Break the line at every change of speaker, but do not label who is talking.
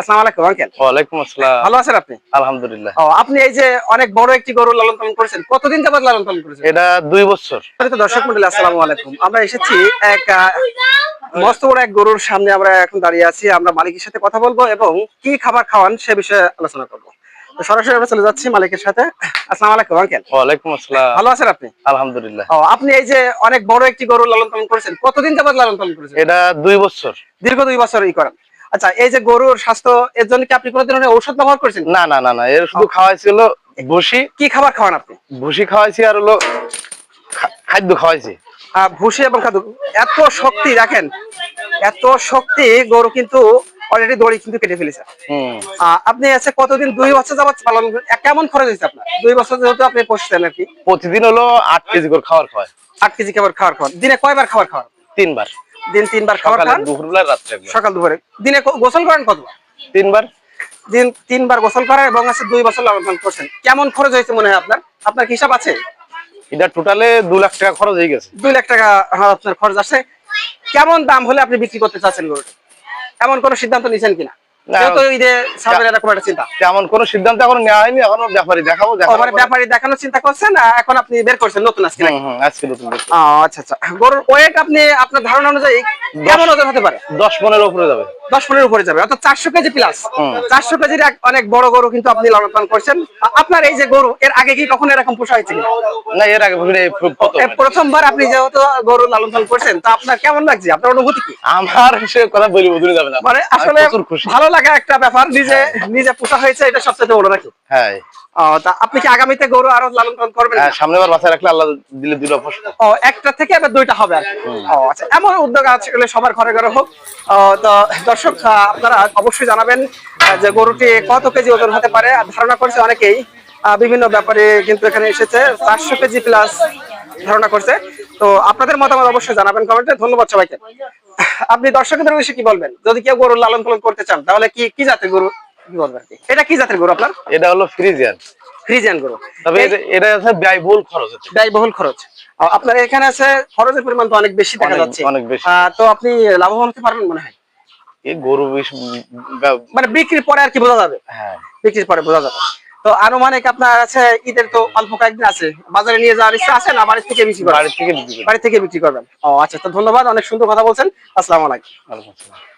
আসসালামু আলাইকুম আঙ্কেল।
ওয়ালাইকুম আসসালাম।
ভালো আছেন আপনি?
আলহামদুলিল্লাহ।
ও আপনি এই যে অনেক বড় একটি গরু লালন পালন করেছেন কতদিন যাবত লালন পালন করেছেন?
এটা দুই বছর।
সম্মানিত দর্শক মন্ডলী আসসালামু আলাইকুম। আমরা এসেছি এক মস্ত বড় এক গরুর সামনে আমরা এখন দাঁড়িয়ে আছি। আমরা মালিকের সাথে কথা বলব এবং কি খাবার খাওয়ান সে বিষয়ে আলোচনা করব। সরাসরি আমরা চলে যাচ্ছি মালিকের সাথে। আসসালামু আলাইকুম আঙ্কেল।
ওয়ালাইকুম আসসালাম।
ভালো আছেন আপনি?
আলহামদুলিল্লাহ।
ও আপনি এই যে অনেক বড় একটি গরু লালন পালন করেছেন কতদিন যাবত লালন পালন করেছেন?
এটা দুই বছর।
দীর্ঘ দুই বছর ই করেন। আচ্ছা এই যে গরুর স্বাস্থ্য এর জন্য কি আপনি কোনো ধরনের ঔষধ ব্যবহার করেছেন?
না না না না এর শুধু খাওয়াইছি হলো ভুসি।
কি খাবার খাওয়ান আপনি?
ভুসি খাওয়াইছি আর হলো খাদ্য খাওয়াইছি।
ভুসি এবং খাদ্য। এত শক্তি দেখেন এত শক্তি গরু কিন্তু অলরেডি দড়ি কিন্তু কেটে ফেলেছে। আপনি আছে কতদিন দুই বছর যাবত পালন কেমন খরচ হয়েছে আপনার? দুই বছর যেহেতু আপনি পড়ছেন আর কি।
প্রতিদিন হলো আট কেজি করে খাবার খাওয়ায়
আট কেজি খাবার খাওয়ার খাওয়ান দিনে কয়বার খাবার খাওয়ান?
তিনবার।
দিন তিনবার খাবার খান।
দুপুরবেলা রাত্রে একবার।
সকাল দুপুরে। দিনে গোসল করেন কতবার?
তিনবার।
দিন তিনবার গোসল করেন এবং আছে দুই বছর লাভবান করছেন। কেমন খরচ হয়েছে মনে হয় আপনার? আপনার কি হিসাব আছে?
এটা টোটালে দু লাখ টাকা খরচ হয়ে গেছে।
দুই লাখ টাকা হ্যাঁ, আপনার খরচ আছে। কেমন দাম হলে আপনি বিক্রি করতে চাচ্ছেন গরুটা? এমন কোনো সিদ্ধান্ত নিছেন কিনা?
তেমন কোনো সিদ্ধান্ত এখন নেওয়া হয়নি এখনও ব্যাপারী দেখাবো
মানে ব্যাপারী দেখানোর চিন্তা করছেন এখন আপনি বের করছেন নতুন আজকে? নাকি?
হুম, হুম, আজকে নতুন
আচ্ছা আচ্ছা। গরুর ওয়েট আপনি আপনার ধারণা অনুযায়ী কেমন ওজন হতে পারে?
দশ পনেরো উপরে যাবে।
দশ পনেরো উপরে যাবে অর্থাৎ চারশো কেজি প্লাস চারশো কেজির এক অনেক বড় গরু কিন্তু আপনি লালন পালন করছেন। আপনার এই যে গরু এর আগে কি কখনো এরকম পোষা হয়েছিল?
না এর আগে
প্রথমবার আপনি যেহেতু গরু লালন পালন করছেন তা আপনার কেমন লাগছে? আপনার অনুভূতি কি?
আমার সে কথা বলি বুঝতে যাবে না।
মানে আসলে
খুশি।
ভালো লাগা একটা ব্যাপার নিজে নিজে পোষা হয়েছে এটা সবচেয়ে বড় নাকি?
হ্যাঁ।
তা আপনি কি আগামীতে গরু আরও লালন পালন করবেন?
হ্যাঁ, সামনে বাসায় রাখলে আল্লাহ দিলে দুটো
ও একটা থেকে এবার দুইটা হবে আর ও আচ্ছা এমন উদ্যোগ আছে সবার ঘরে ঘরে হোক। তো দর্শক আপনারা অবশ্যই জানাবেন যে গরুটি কত কেজি ওজন হতে পারে। ধারণা করছে অনেকেই বিভিন্ন ব্যাপারে কিন্তু এখানে এসেছে। চারশো কেজি প্লাস ধারণা করছে। তো আপনাদের মতামত অবশ্যই জানাবেন কমেন্টে। ধন্যবাদ সবাইকে। আপনি দর্শকদের উদ্দেশ্যে কি বলবেন? যদি কেউ গরু লালন পালন করতে চান তাহলে কি কি জাতের গরু? কি বলবেন আর কি? এটা কি জাতের গরু আপনার?
এটা হলো ফ্রিজিয়ান।
ফ্রিজিয়ান গরু।
তবে এটা- এটা আছে ব্যয়বহুল খরচ
ব্যয়বহুল খরচ। আপনার এখানে আছে খরচের পরিমাণ তো অনেক বেশি দেখা যাচ্ছে।
অনেক বেশি।
তো আপনি লাভবান হতে পারবেন মনে হয়?
এই গরু
মানে বিক্রির পরে আর কি বোঝা যাবে?
হ্যাঁ।
বিক্রির পরে বোঝা যাবে। তো আনুমানিক আপনার আছে ঈদের তো অল্প কয়েকদিন আছে। বাজারে নিয়ে যাওয়ার ইচ্ছা আছে না বাড়ি থেকে বিক্রি করবেন?
বাড়ি থেকে বিক্রি
করবেন। ও আচ্ছা তো ধন্যবাদ অনেক সুন্দর কথা বলছেন। আসসালামু আলাইকুম।